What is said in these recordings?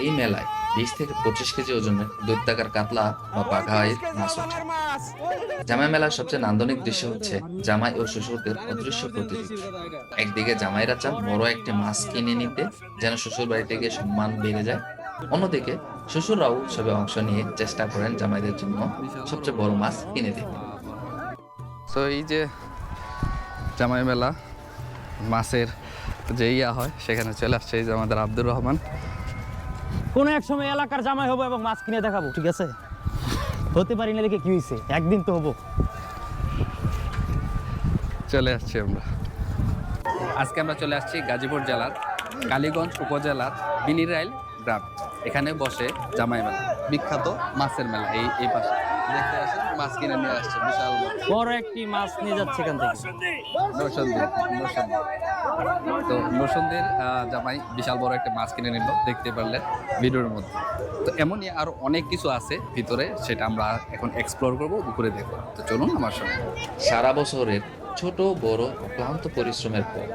এই মেলায় বিশ থেকে পঁচিশ কেজি ওজনের দৈত্যাকার কাতলা বা বাঘাইয়ের মাছ ওঠে জামাই মেলার সবচেয়ে নান্দনিক দৃশ্য হচ্ছে জামাই ও শ্বশুরদের অদৃশ্য প্রতিযোগিতা একদিকে জামাইরা চান বড় একটি মাছ কিনে নিতে, যেন শ্বশুর বাড়িতে গিয়ে সম্মান বেড়ে যায়। অন্যদিকে শ্বশুররাও উৎসবে অংশ নিয়ে চেষ্টা করেন জামাইদের জন্য সবচেয়ে বড় মাছ কিনে দিতে। তো এই যে জামাই মেলা, মাছের যে ইয়া হয়, সেখানে চলে আসছে এই যে আমাদের আব্দুর রহমান। কোনো এক সময় এলাকার জামাই হব এবং মাছ কিনে দেখাবো, ঠিক আছে? হতে পারি না দেখে কি হয়েছে একদিন তো হব। চলে আসছি আমরা। আজকে আমরা চলে আসছি গাজীপুর জেলার কালীগঞ্জ উপজেলার বিনিরাইল গ্রাম। এখানে বসে জামাই মেলা বিখ্যাত মাছের মেলা এই এই পাশে। দেখতে আসেন মাছ কিনে নিয়ে আসছে বিশাল বড়। একটি মাছ নিয়ে যাচ্ছে এখান থেকে। নরসন্দী নরসন্দী তো নরসন্দির জামাই বিশাল বড় একটা মাছ কিনে নিল দেখতে পারলেন ভিডিওর মধ্যে। তো এমনই আরও অনেক কিছু আছে ভিতরে সেটা আমরা এখন এক্সপ্লোর করব ঘুরে দেখব। তো চলুন আমার সঙ্গে। সারা বছরের ছোট বড় ক্লান্ত পরিশ্রমের পর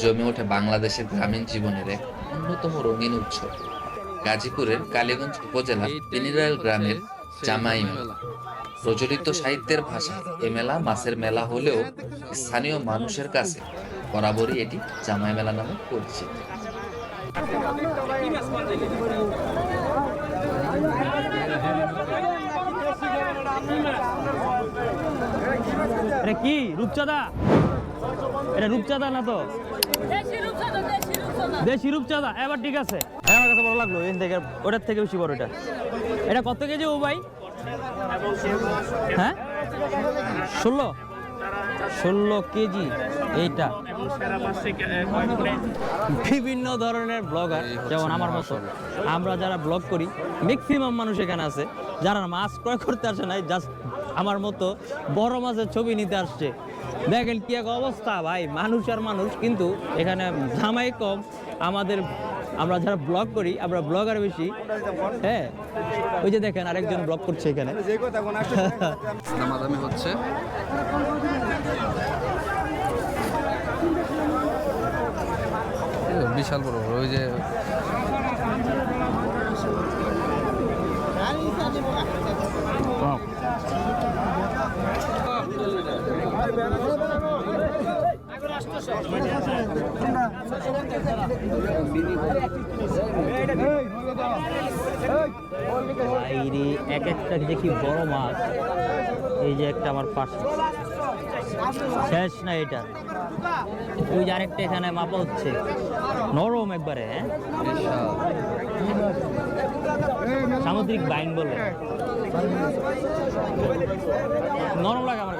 জমে ওঠে বাংলাদেশের গ্রামীণ জীবনের এক অন্যতম রঙিন উৎসব গাজীপুরের কালীগঞ্জ উপজেলার পিনিরাইল গ্রামের জামাই মেলা। প্রচলিত সাহিত্যের ভাষা এ মেলা মাছের মেলা হলেও স্থানীয় মানুষের কাছে বরাবরই এটি জামাই মেলা নামে পরিচিত। কি রূপচাঁদা? এটা রূপচাঁদা না তো? দেশি রূপচাঁদা এবার ঠিক আছে। আমার কাছে ভালো লাগল এখান থেকে ওটার থেকে বেশি বড় এটা। এটা কত কেজি ও ভাই? হ্যাঁ? ষোলো? ষোলো কেজি এইটা। বিভিন্ন ধরনের ব্লগার যেমন আমার মতো। আমরা যারা ব্লগ করি ম্যাক্সিমাম মানুষ এখানে আছে। যারা মাছ ক্রয় করতে আসে নাই জাস্ট আমার মতো বড় মাছের ছবি নিতে আসছে। দেখেন কি এক অবস্থা ভাই। মানুষ আর মানুষ কিন্তু এখানে জামাই কম। আমাদের আমরা যারা ব্লগ করি আমরা ব্লগার বেশি। হ্যাঁ? ওই যে দেখেন আরেকজন ব্লগ করছে এখানে। দামাদামি হচ্ছে। বিশাল বড় বড় ওই যে এক একটা কি বড় মাছ, এই যে একটা আমার পাশে। শেষ না এটা? ওই যে আরেকটা এখানে মাপা হচ্ছে। নরম একবারে হ্যাঁ? সামুদ্রিক বাইন বলে। নরম লাগে আমার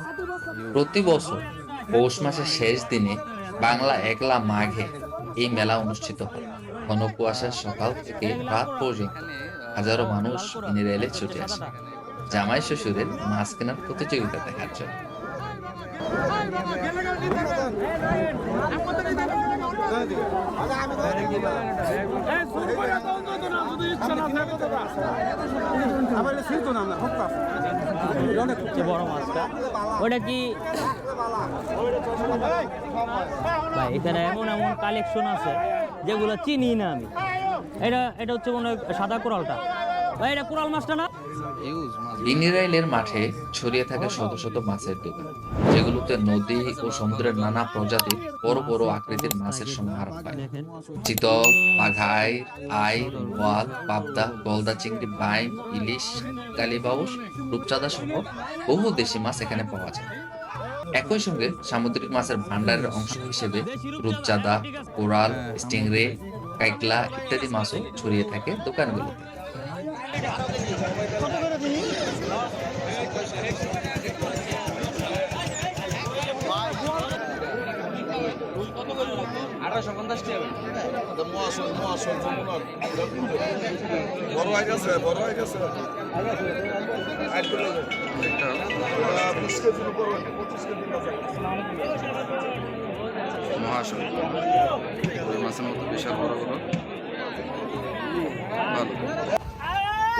প্রতি বছর পৌষ মাসের শেষ দিনে বাংলা একলা মাঘে এই মেলা অনুষ্ঠিত হয়। ঘন কুয়াশার সকাল থেকে রাত পর্যন্ত হাজারো মানুষ মিনিরেলে ছুটে আসে। জামাই শ্বশুরের মাছ কেনার প্রতিযোগিতা দেখার জন্য। বড় মাছটা ওটা কি এখানে এমন এমন কালেকশন আছে যেগুলো চিনি না আমি। এটা এটা হচ্ছে মনে হয় সাদা কোরালটা। ভাই, এটা কোরাল মাছটা না? মাছ বিনিরাইলের মাঠে ছড়িয়ে থাকে শত শত মাছের দোকান, যেগুলোতে নদী ও সমুদ্রের নানা প্রজাতির বড় বড় আকৃতির মাছের সমাহার পায় চিতল বাঘাই, আই, বোয়াল, পাবদা, গলদা চিংড়ি, বাইম, ইলিশ কালীবাউস রূপচাঁদা সহ বহু দেশি মাছ এখানে পাওয়া যায়। একই সঙ্গে সামুদ্রিক মাছের ভান্ডারের অংশ হিসেবে রূপচাঁদা, কোরাল স্টিংরে কাইকলা ইত্যাদি মাছও ছড়িয়ে থাকে দোকানগুলোতে। বড় হয়ে গেছে বড় হয়ে গেছে বিশাল বড়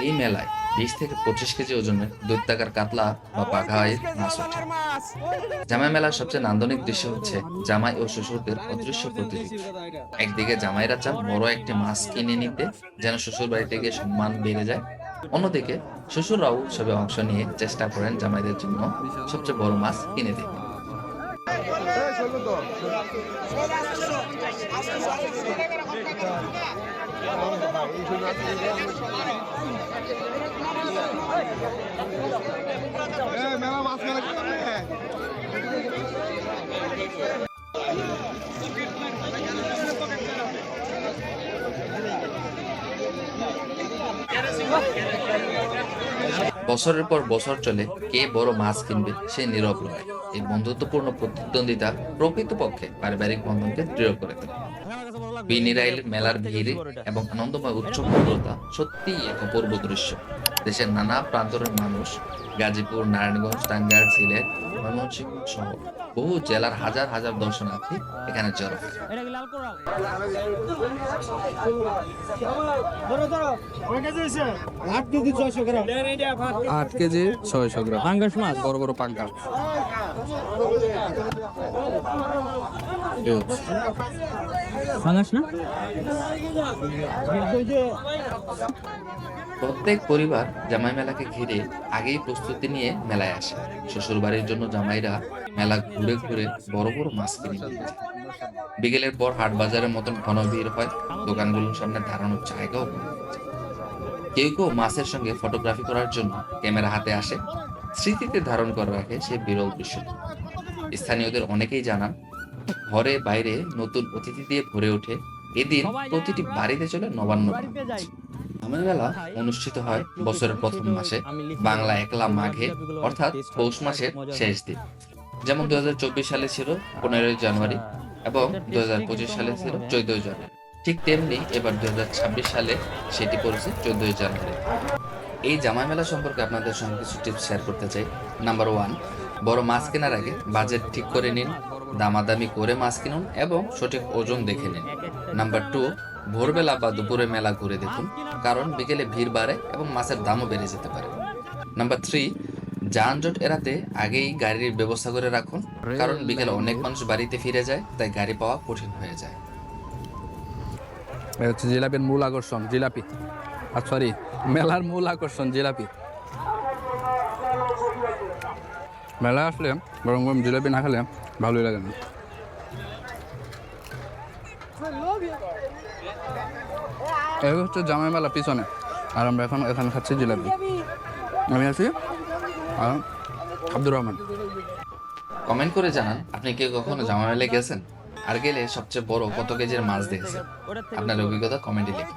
এই মেলায় বিশ থেকে পঁচিশ কেজি ওজনের দৈত্যাকার কাতলা বা পাঘায় মাছ ওঠে। জামাই মেলার সবচেয়ে নান্দনিক দৃশ্য হচ্ছে জামাই ও শ্বশুরদের অদৃশ্য প্রতিযোগিতা একদিকে জামাইরা চান বড় একটি মাছ কিনে নিতে, যেন শ্বশুর বাড়িতে গিয়ে সম্মান বেড়ে যায়। অন্যদিকে শ্বশুররাও উৎসবে অংশ নিয়ে চেষ্টা করেন জামাইদের জন্য সবচেয়ে বড় মাছ কিনে দিতে বছরের পর বছর চলে কে বড় মাছ কিনবে সে নীরব লড়াই। এই বন্ধুত্বপূর্ণ প্রতিদ্বন্দ্বিতা প্রকৃতপক্ষে পারিবারিক বন্ধনকে দৃঢ় করে তোলে। বিনিরাইল মেলার ভিড় এবং আনন্দময় উৎসব প্রবণতা সত্যিই এক অপূর্ব দৃশ্য। দেশের নানা প্রান্তরের মানুষ গাজীপুর নারায়ণগঞ্জ টাঙ্গাইল সিলেট ময়মনসিংহ সহ বহু জেলার হাজার হাজার দর্শনার্থী এখানে জড়ো। হয় আট কেজি ছয়শো গ্রাম। পাঙ্গাস মাছ? বড় বড় পাঙ্কা প্রত্যেক পরিবার জামাই মেলাকে ঘিরে আগেই প্রস্তুতি নিয়ে মেলায় আসে শ্বশুর বাড়ির জন্য জামাইরা মেলা ঘুরে ঘুরে বড় বড় মাছ কিনে নিয়ে যায়। বিকেলের পর হাট বাজারের মতন ঘন ভিড় হয়, দোকানগুলোর সামনে দাঁড়ানোর জায়গাও। কেউ কেউ মাছের সঙ্গে ফটোগ্রাফি করার জন্য ক্যামেরা হাতে আসে স্মৃতিতে ধারণ করে রাখে সে বিরল দৃশ্য স্থানীয়দের অনেকেই জানান ঘরে বাইরে নতুন অতিথি দিয়ে ভরে ওঠে। এদিন প্রতিটি বাড়িতে চলে নবান্ন মেলা অনুষ্ঠিত হয় বছরের প্রথম মাসে বাংলা একলা মাঘে অর্থাৎ হয়। পৌষ মাসের শেষ দিন। যেমন দুই হাজার চব্বিশ সালে ছিল পনেরোই জানুয়ারি এবং দুহাজার পঁচিশ সালে ছিল চোদ্দই জানুয়ারি। ঠিক তেমনি এবার দুই হাজার ছাব্বিশ সালে সেটি পড়েছে চোদ্দই জানুয়ারি। এই জামাই মেলা সম্পর্কে আপনাদের সঙ্গে কিছু টিপস শেয়ার করতে চাই। নাম্বার ওয়ান বড় মাছ কেনার আগে বাজেট ঠিক করে নিন, দামাদামি করে মাছ কিনুন এবং সঠিক ওজন দেখে নিন। নাম্বার টু, ভোরবেলা বা দুপুরে মেলা ঘুরে দেখুন, কারণ বিকেলে ভিড় বাড়ে এবং মাছের দামও বেড়ে যেতে পারে। নাম্বার থ্রি, যানজট এড়াতে আগেই গাড়ির ব্যবস্থা করে রাখুন, কারণ বিকেলে অনেক মানুষ বাড়িতে ফিরে যায়, তাই গাড়ি পাওয়া কঠিন হয়ে যায়। হচ্ছে জিলাপির মূল আকর্ষণ, জিলাপি। আর সরি মেলার মূল আকর্ষণ, জিলাপি। মেলা আসলে গরম গরম জিলাপি না খেলে ভালোই লাগে না। এই হচ্ছে জামাই মেলা পিছনে, আর আমরা এখন এখানে খাচ্ছি জিলাপি। আমি আছি আর আব্দুর রহমান। কমেন্ট করে জানান, আপনি কি কখনো জামা মেলায় গেছেন? আর গেলে সবচেয়ে বড় কত কেজির মাছ দেখেছেন আপনার অভিজ্ঞতা কমেন্টে লিখুন।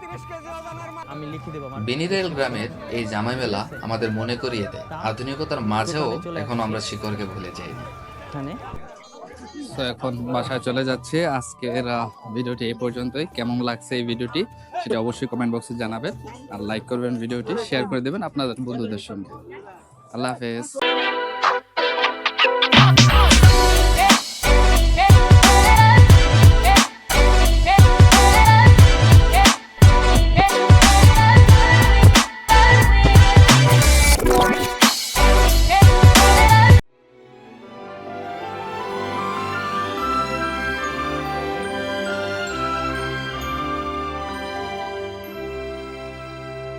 আমি লিখে বিনিরেল গ্রামের এই জামাই মেলা আমাদের মনে করিয়ে দেয়। আধুনিকতার মাঝেও এখনও আমরা শিকড়কে ভুলে যাইনি। এখানে? তো এখন বাসায় চলে যাচ্ছে। আজকের ভিডিওটি এই পর্যন্তই। কেমন লাগছে এই ভিডিওটি সেটা অবশ্যই কমেন্ট বক্সে জানাবেন। আর লাইক করবেন ভিডিওটি শেয়ার করে দেবেন আপনাদের বন্ধুদের সঙ্গে। আল্লাহ হাফেজ।